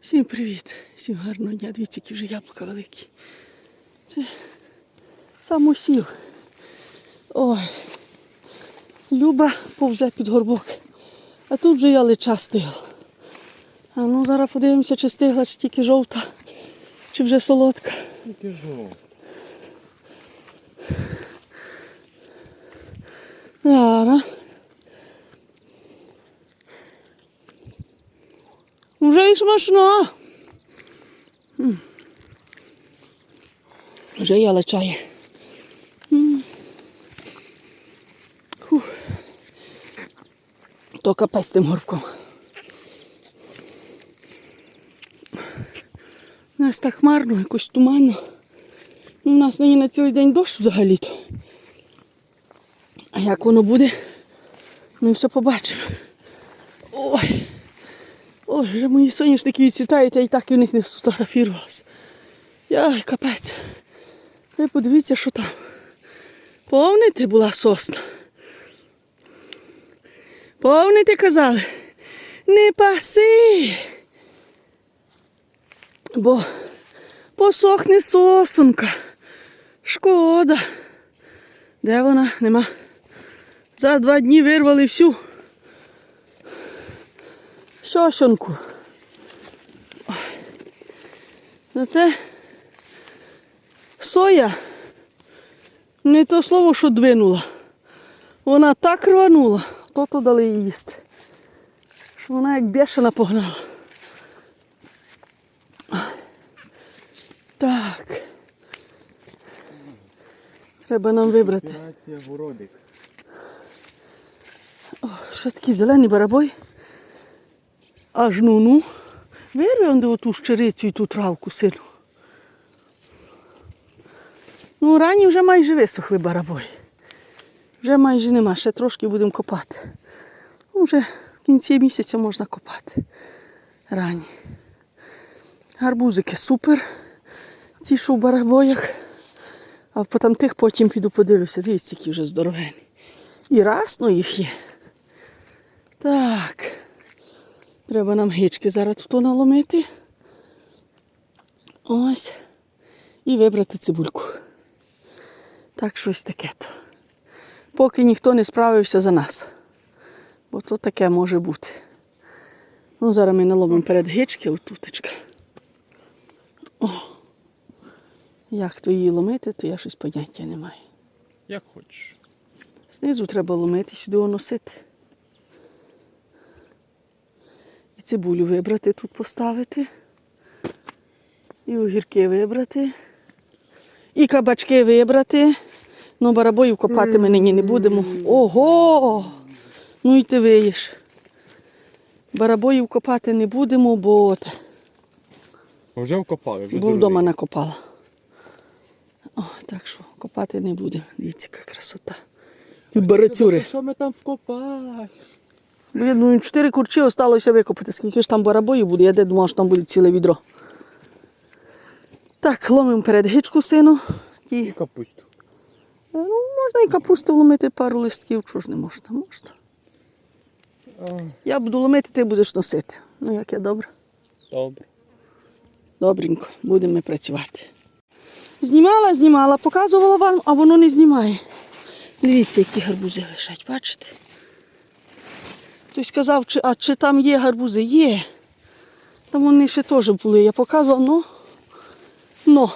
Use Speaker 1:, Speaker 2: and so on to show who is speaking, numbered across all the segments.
Speaker 1: Всім привіт, всім гарного дня. Дивіться, які вже яблука великі. Це самосів. Ой. Люба повзе під горбок. А тут вже ялича стигла. А ну зараз подивимося, чи стигла, чи тільки жовта, чи вже солодка.
Speaker 2: Тільки жовт.
Speaker 1: Зараз. Вже і смачно. Вже я лечає. То капець тим горбком. У нас так хмарно, якось туманно. У нас нині на цілий день дощ взагалі-то. А як воно буде, ми все побачимо. Ой. Ой, вже мої соняшники відцвітають, а і так і в них не сфотографірувалася. Яй, капець. Ви подивіться, що там. Повните була сосна. Повните казали. Не паси. Бо посохне сосунка. Шкода. Де вона? Нема. За два дні вирвали всю Ой. Зате соя не то слово, що двинула. Вона так рванула, то то дали їй їсти. Що вона як бешена погнала. Так. Треба нам вибрати.
Speaker 2: Операція.
Speaker 1: Що такий зелений барабой? Аж ну ну. Вирви он оту щирицю і ту травку сину. Ну, рані вже майже висохли барабої. Вже майже нема, ще трошки будемо копати. Ну, вже в кінці місяця можна копати. Рані. Гарбузики супер. Ці, що в барабоях. А потім тих потім піду подивлюся. Дивіться, які вже здоровені. І расно їх є. Так. Треба нам гички зараз тут наломити. Ось. І вибрати цибульку. Так, щось таке то. Поки ніхто не справився за нас. Бо то таке може бути. Ну, зараз ми наломимо перед гички отутечка. О. Як то її ломити, то я щось поняття не маю.
Speaker 2: Як хочеш.
Speaker 1: Знизу треба ломити, сюди носити. І цибулю вибрати тут поставити. І огірки вибрати. І кабачки вибрати. Ну, барабоїв копати ми нині не будемо. Ого! Ну і ти виїш. Барабоїв копати не будемо, бо, от,
Speaker 2: Вже вкопали, вже
Speaker 1: бо вдома накопала. О, так що копати не будемо. Дивіться, яка красота. І барацюри.
Speaker 2: Що ми там вкопали?
Speaker 1: Ну чотири курчі осталося викопати. Скільки ж там барабоїв буде, я де думав, що там буде ціле відро. Так, ломимо перед гичку сину.
Speaker 2: І
Speaker 1: І,
Speaker 2: капусту.
Speaker 1: ну, можна і капусту вломити пару листків, чого ж не можна? Можна. Я буду ломити, ти будеш носити. Ну, як я добре.
Speaker 2: Добре.
Speaker 1: Добренько, будемо працювати. Знімала, знімала, показувала вам, а воно не знімає. Дивіться, які гарбузи лежать, бачите? Хтось сказав, чи, а чи там є гарбузи? Є. Там вони ще теж були. Я показувала, ну, ну,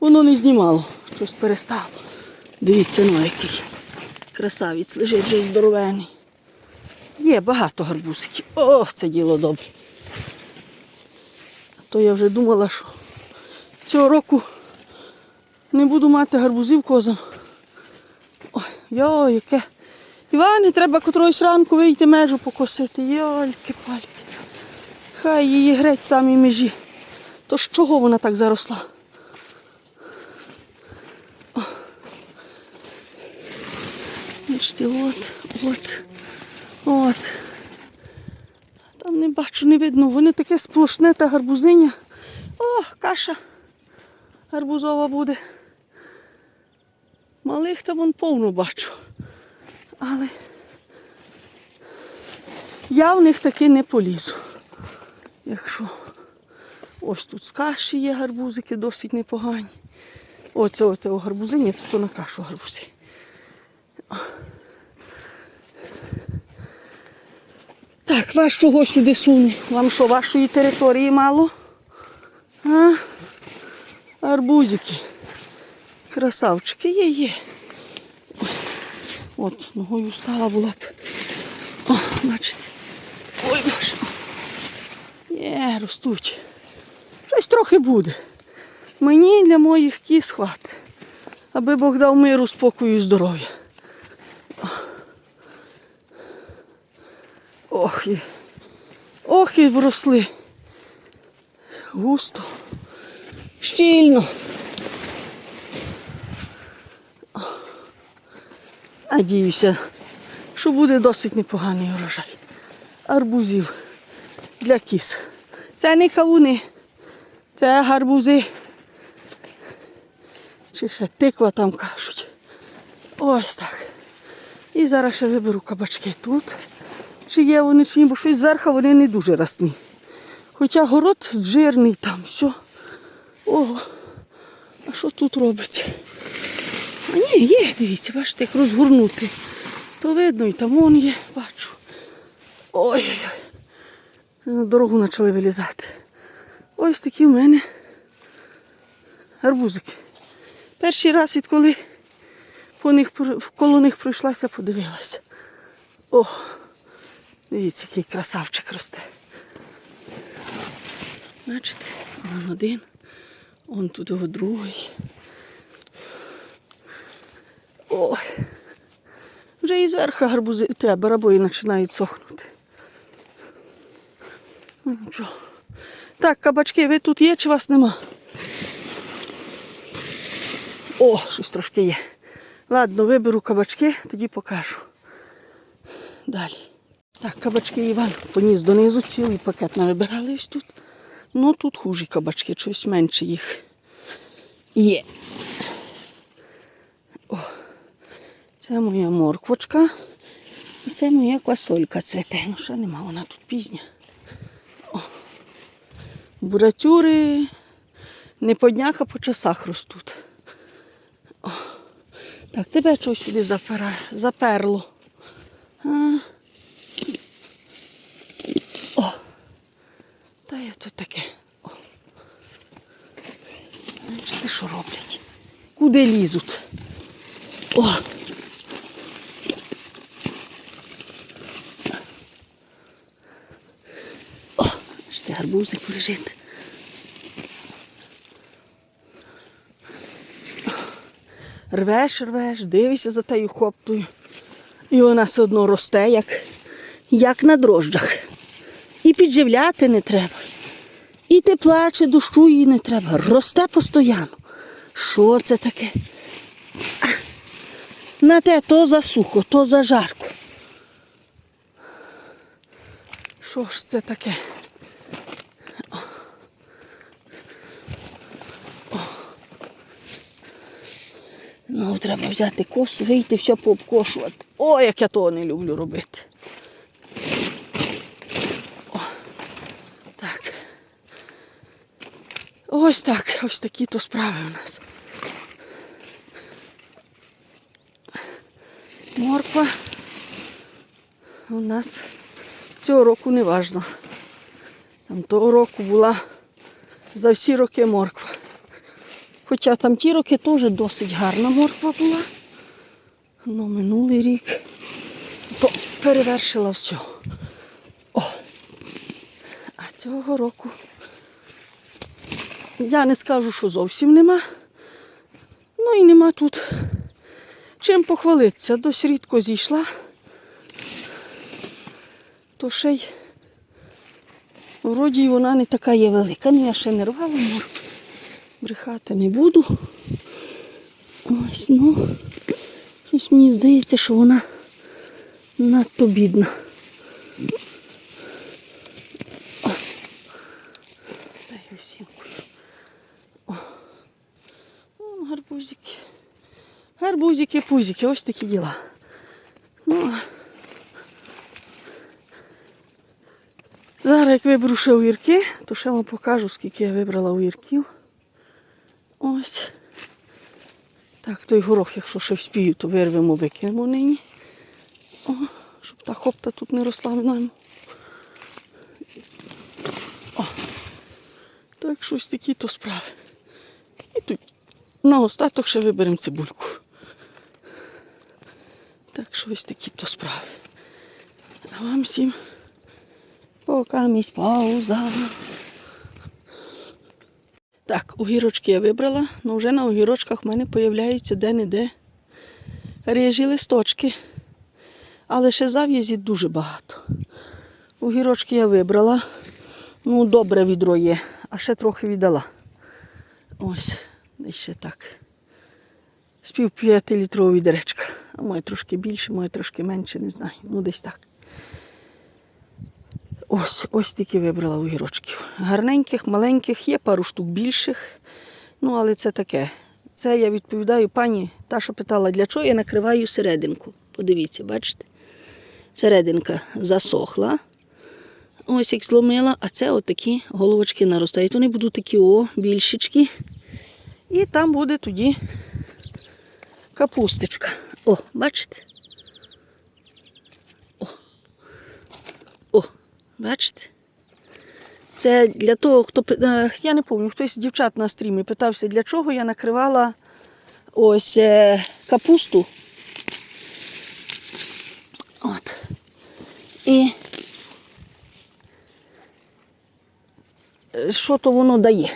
Speaker 1: воно не знімало, щось перестало. Дивіться, ну який красавець лежить вже здоровений. Є багато гарбузиків. О, це діло добре. А то я вже думала, що цього року не буду мати гарбузів козам. Ой, йой, яке. Іване, треба котрогось ранку вийти межу покосити. Йольки пальки. Хай її греть самі межі. То з чого вона так заросла? Бачите, от, от, от. Там не бачу, не видно. Воно таке сплошне та гарбузиня. О, каша гарбузова буде. Малих там вон повно бачу. Але я в них таки не полізу. Якщо ось тут з каші є гарбузики досить непогані. Оце оце о гарбузи, ні, тут на кашу гарбузи. Так, вас чого сюди суне? Вам що, вашої території мало? А? Арбузики. Красавчики є, є. От, ногою стала була б. О, бачите. Ой, боже. Є, ростуть. Щось трохи буде. Мені для моїх кіз хватить. Аби Бог дав миру, спокою і здоров'я. Ох, і, ох, і вросли. Густо. Щільно. Надіюся, що буде досить непоганий урожай. Арбузів для кіз. Це не кавуни, це гарбузи. Чи ще тиква там кажуть. Ось так. І зараз ще виберу кабачки тут. Чи є вони, чи ні, бо щось зверху вони не дуже росні. Хоча город жирний там, все. Ого, а що тут робиться? А ні, є, дивіться, бачите, як розгорнути. То видно, і там вон є, бачу. Ой-ой-ой. На дорогу почали вилізати. Ось такі в мене гарбузики. Перший раз, відколи по них, коло них пройшлася, подивилася. О, дивіться, який красавчик росте. Бачите, вон один, он тут його другий. Ой. Вже і зверху гарбузи те барабої починають сохнути. Ну, нічого. Так, кабачки, ви тут є чи вас нема? О, щось трошки є. Ладно, виберу кабачки, тоді покажу. Далі. Так, кабачки Іван поніс донизу, цілий пакет навибирали ось тут. Ну тут хужі кабачки, щось менше їх є. О, це моя морквочка. І це моя квасолька цвете. Ну ще нема, вона тут пізня. О. Бурацюри не по днях, а по часах ростуть. О. Так, тебе чогось сюди заперло. А? О! Та я тут таке. О. Бачите, що роблять? Куди лізуть? О, гарбузик лежить. Рвеш, рвеш, дивишся за тою хоптою. І вона все одно росте, як, як на дрожджах. І підживляти не треба. І тепла чи дощу їй не треба. Росте постійно. Що це таке? На те то за сухо, то за жарко. Що ж це таке? Треба взяти косу, вийти, все пообкошувати. О, як я того не люблю робити. О, так. Ось так, ось такі то справи у нас. Морква у нас цього року не важно. Там того року була за всі роки морква. Хоча там ті роки теж досить гарна морква була. Ну, минулий рік то перевершила все. О! А цього року я не скажу, що зовсім нема. Ну і нема тут чим похвалитися. Дось рідко зійшла. То ще й вроді вона не така є велика. Ну я ще не рвала моркву. Брехати не буду. Ось, ну. Щось мені здається, що вона надто бідна. О. О, гарбузики. Гарбузики, пузики, ось такі діла. Ну, зараз як виберу ще огірки, то ще вам покажу, скільки я вибрала огірків. Ось. Так, той горох, якщо ще вспію, то вирвемо, викинемо нині. О, щоб та хопта тут не росла в нам. О. Так, щось такі то справи. І тут на остаток ще виберемо цибульку. Так, щось такі то справи. А вам всім пока місь пауза. Так, огірочки я вибрала, але вже на огірочках в мене появляються де-не-де рижі листочки. Але ще зав'язі дуже багато. Огірочки я вибрала. Ну, добре відро є, а ще трохи віддала. Ось, ще так. З пів п'ятилітрового відеречка. А моє трошки більше, моє трошки менше, не знаю. Ну, десь так. Ось, ось тільки вибрала огірочків. Гарненьких, маленьких, є пару штук більших. Ну, але це таке. Це я відповідаю пані, та, що питала, для чого я накриваю серединку. Подивіться, бачите? Серединка засохла. Ось як зломила, а це отакі головочки наростають. Вони будуть такі о, більшечки. І там буде тоді капусточка. О, бачите? О, о, бачите? Це для того, хто е, я не пам'ятаю, хтось з дівчат на стрімі питався, для чого я накривала ось е, капусту. От. І е, що то воно дає?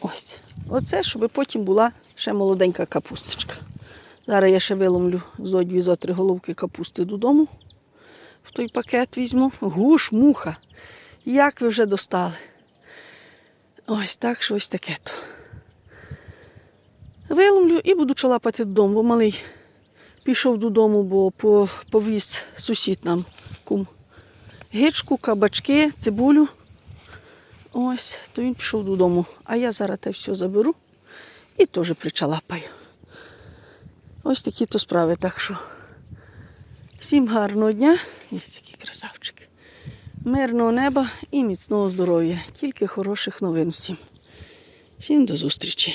Speaker 1: Ось. Оце, щоб потім була ще молоденька капусточка. Зараз я ще виломлю зо дві зо три головки капусти додому. В той пакет візьму. Гуш, муха. Як ви вже достали? Ось так, щось таке то. Виломлю і буду чалапати додому, бо малий пішов додому, бо повіз сусід нам кум. Гичку, кабачки, цибулю. Ось, то він пішов додому. А я зараз те все заберу і теж причалапаю. Ось такі то справи. Так що всім гарного дня. Ось такий красавчик. Мирного неба і міцного здоров'я. Тільки хороших новин всім. Всім до зустрічі.